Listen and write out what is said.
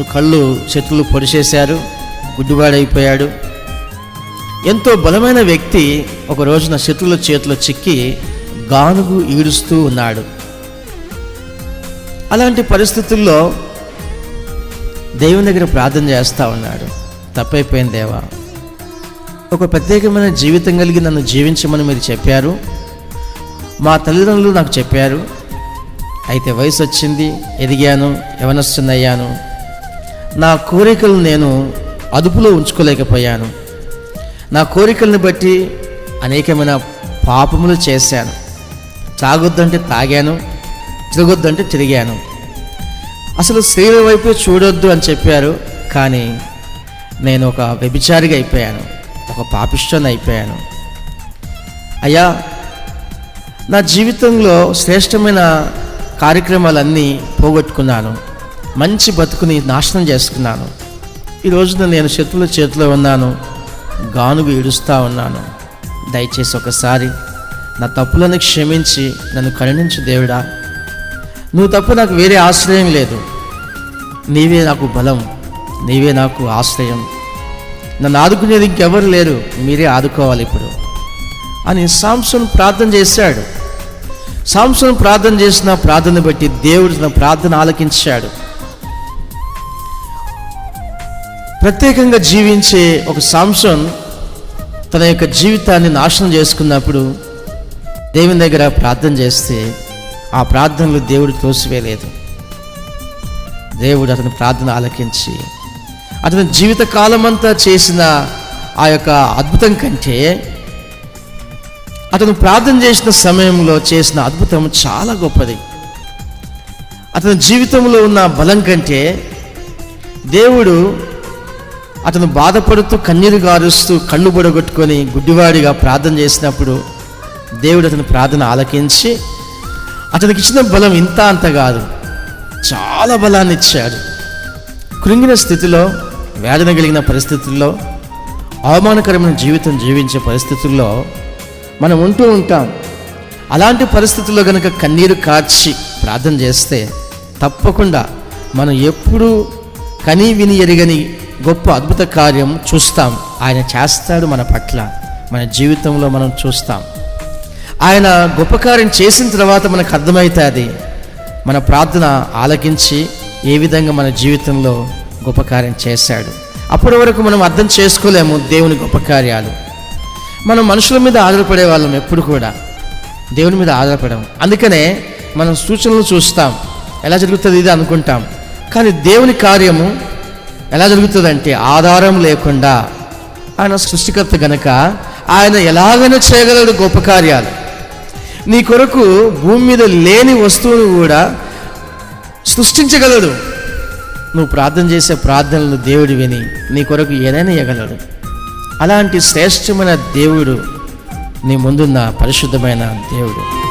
రెండు కళ్ళు శత్రులు పొడిచేశారు గుడ్డివాడైపోయాడు. ఎంతో బలమైన వ్యక్తి ఒక రోజున శత్రుల చేతిలో చిక్కి గానుగు ఈడుస్తూ ఉన్నాడు. అలాంటి పరిస్థితుల్లో దేవుని దగ్గర ప్రార్థన చేస్తూ ఉన్నాడు. తప్పైపోయింది దేవా. ఒక ప్రత్యేకమైన జీవితం కలిగి నన్ను జీవించమని మీరు చెప్పారు. మా తల్లిదండ్రులు నాకు చెప్పారు. అయితే వయసు వచ్చింది ఎదిగాను యవనస్తున్నయ్యాను నా కోరికలు నేను అదుపులో ఉంచుకోలేకపోయాను. నా కోరికలను బట్టి అనేకమైన పాపములు చేశాను. తాగొద్దంటే తాగాను తిరగొద్దంటే తిరిగాను. అసలు స్త్రీల వైపు చూడొద్దు అని చెప్పారు కానీ నేను ఒక వ్యభిచారిగా అయిపోయాను ఒక పాపిష్టని అయిపోయాను. అయ్యా నా జీవితంలో శ్రేష్టమైన కార్యక్రమాలన్నీ పోగొట్టుకున్నాను. మంచి బతుకుని నాశనం చేసుకున్నాను. ఈ రోజున నేను శత్రుల చేతిలో ఉన్నాను. గానుగు ఈడుస్తూ ఉన్నాను. దయచేసి ఒకసారి నా తప్పులను క్షమించి నన్ను కరుణించు దేవుడా. నువ్వు తప్పు నాకు వేరే ఆశ్రయం లేదు. నీవే నాకు బలం. నీవే నాకు ఆశ్రయం. నన్ను ఆదుకునేది ఇంకెవరు లేరు. మీరే ఆదుకోవాలి ఇప్పుడు. అని సాంసన్ ప్రార్థన చేశాడు. సాంసన్ ప్రార్థన చేసిన ప్రార్థన బట్టి దేవుడు తన ప్రార్థన ఆలకించాడు. ప్రత్యేకంగా జీవించే ఒక సాంసన్ తన యొక్క జీవితాన్ని నాశనం చేసుకున్నప్పుడు దేవుని దగ్గర ప్రార్థన చేస్తే ఆ ప్రార్థనలు దేవుడు తోసివేయలేదు. దేవుడు అతని ప్రార్థన ఆలకించి అతని జీవిత కాలమంతా చేసిన ఆ యొక్క అద్భుతం కంటే అతను ప్రార్థన చేసిన సమయంలో చేసిన అద్భుతం చాలా గొప్పది. అతని జీవితంలో ఉన్న బలం కంటే దేవుడు అతను బాధపడుతూ కన్నీరు గారుస్తూ కళ్ళు బుడగొట్టుకొని గుడ్డివాడిగా ప్రార్థన చేసినప్పుడు దేవుడు అతని ప్రార్థన ఆలకించి అతనికి ఇచ్చిన బలం ఇంత అంత కాదు. చాలా బలాన్ని ఇచ్చాడు. కృంగిన స్థితిలో వేదన కలిగిన పరిస్థితుల్లో అవమానకరమైన జీవితం జీవించే పరిస్థితుల్లో మనం ఉంటూ ఉంటాం. అలాంటి పరిస్థితుల్లో కనుక కన్నీరు కార్చి ప్రార్థన చేస్తే తప్పకుండా మనం ఎప్పుడూ కనీ విని ఎరగని గొప్ప అద్భుత కార్యం చూస్తాం. ఆయన చేస్తాడు మన పట్ల మన జీవితంలో మనం చూస్తాం. ఆయన గొప్ప కార్యం చేసిన తర్వాత మనకు అర్థమవుతుంది. మన ప్రార్థన ఆలకించి ఏ విధంగా మన జీవితంలో గొప్ప కార్యం చేశాడు. అప్పటి వరకు మనం అర్థం చేసుకోలేము దేవుని గొప్ప కార్యాలు. మనం మనుషుల మీద ఆధారపడే వాళ్ళం ఎప్పుడు కూడా. దేవుని మీద ఆధారపడము. అందుకనే మనం సూచనలు చూస్తాం. ఎలా జరుగుతుంది ఇది అనుకుంటాం. కానీ దేవుని కార్యము ఎలా జరుగుతుందంటే ఆధారం లేకుండా ఆయన సృష్టికర్త గనక ఆయన ఎలాగైనా చేయగలడు గొప్ప కార్యాలు. నీ కొరకు భూమి మీద లేని వస్తువును కూడా సృష్టించగలడు. నువ్వు ప్రార్థన చేసే ప్రార్థనలు దేవుడు విని నీ కొరకు ఏదైనా ఇవ్వగలడు అలాంటి శ్రేష్టమైన దేవుడు నీ ముందున్న పరిశుద్ధమైన దేవుడు.